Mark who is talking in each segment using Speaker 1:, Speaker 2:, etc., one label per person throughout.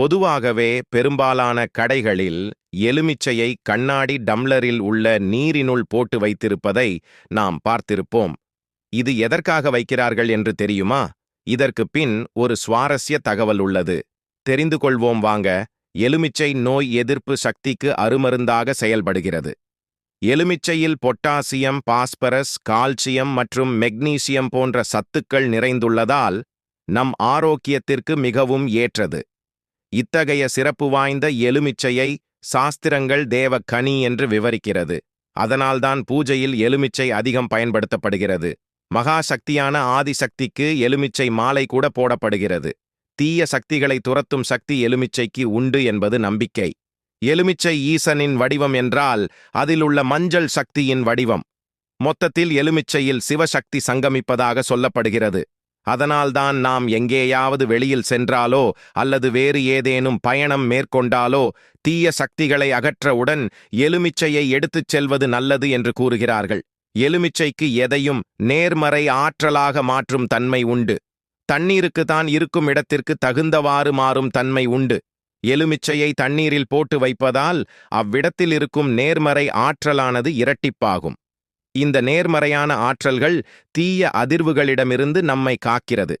Speaker 1: பொதுவாகவே பெரும்பாலான கடைகளில் எலுமிச்சையை கண்ணாடி டம்ளரில் உள்ள நீரினுள் போட்டு வைத்திருப்பதை நாம் பார்த்திருப்போம். இது எதற்காக வைக்கிறார்கள் என்று தெரியுமா? இதற்கு பின் ஒரு சுவாரஸ்ய தகவல் உள்ளது. தெரிந்து கொள்வோம் வாங்க. எலுமிச்சை நோய் எதிர்ப்பு சக்திக்கு அருமருந்தாக செயல்படுகிறது. எலுமிச்சையில் பொட்டாசியம் பாஸ்பரஸ் கால்சியம் மற்றும் மெக்னீசியம் போன்ற சத்துக்கள் நிறைந்துள்ளதால் நம் ஆரோக்கியத்திற்கு மிகவும் ஏற்றது. இத்தகைய சிறப்பு வாய்ந்த எலுமிச்சையை சாஸ்திரங்கள் தேவ கனி என்று விவரிக்கிறது. அதனால்தான் பூஜையில் எலுமிச்சை அதிகம் பயன்படுத்தப்படுகிறது. மகா சக்தியான ஆதிசக்திக்கு எலுமிச்சை மாலை கூட போடப்படுகிறது. தீய சக்திகளை துரத்தும் சக்தி எலுமிச்சைக்கு உண்டு என்பது நம்பிக்கை. எலுமிச்சை ஈசனின் வடிவம் என்றால் அதில் உள்ள மஞ்சள் சக்தியின் வடிவம். மொத்தத்தில் எலுமிச்சையில் சிவசக்தி சங்கமிப்பதாக சொல்லப்படுகிறது. அதனால்தான் நாம் எங்கேயாவது வெளியில் சென்றாலோ அல்லது வேறு ஏதேனும் பயணம் மேற்கொண்டாலோ தீய சக்திகளை அகற்றவுடன் எலுமிச்சையை எடுத்துச் செல்வது நல்லது என்று கூறுகிறார்கள். எலுமிச்சைக்கு எதையும் நேர்மறை ஆற்றலாக மாற்றும் தன்மை உண்டு. தண்ணீருக்கு தான் இருக்கும் இடத்திற்கு தகுந்தவாறு மாறும் தன்மை உண்டு. எலுமிச்சையை தண்ணீரில் போட்டு வைப்பதால் அவ்விடத்தில் இருக்கும் நேர்மறை ஆற்றலானது இரட்டிப்பாகும். இந்த நேர்மறையான ஆற்றல்கள் தீய அதிர்வுகளிடமிருந்து நம்மை காக்கிறது.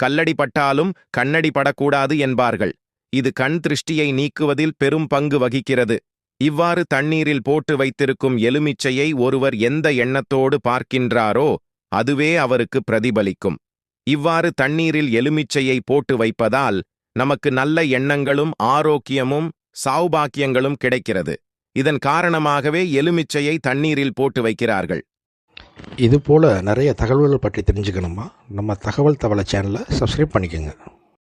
Speaker 1: கல்லடி பட்டாலும் கண்ணடி படக்கூடாது என்பார்கள். இது கண் திருஷ்டியை நீக்குவதில் பெரும் பங்கு வகிக்கிறது. இவ்வாறு தண்ணீரில் போட்டு வைத்திருக்கும் எலுமிச்சையை ஒருவர் எந்த எண்ணத்தோடு பார்க்கின்றாரோ அதுவே அவருக்கு பிரதிபலிக்கும். இவ்வாறு தண்ணீரில் எலுமிச்சையை போட்டு வைப்பதால் நமக்கு நல்ல எண்ணங்களும் ஆரோக்கியமும் சௌபாக்கியங்களும் கிடைக்கிறது. இதன் காரணமாகவே எலுமிச்சையை தண்ணீரில் போட்டு வைக்கிறார்கள்.
Speaker 2: இது போல் நிறைய தகவல்கள் பற்றி தெரிஞ்சுக்கணுமா? நம்ம தகவல் தவளை சேனலை சப்ஸ்கிரைப் பண்ணிக்கோங்க.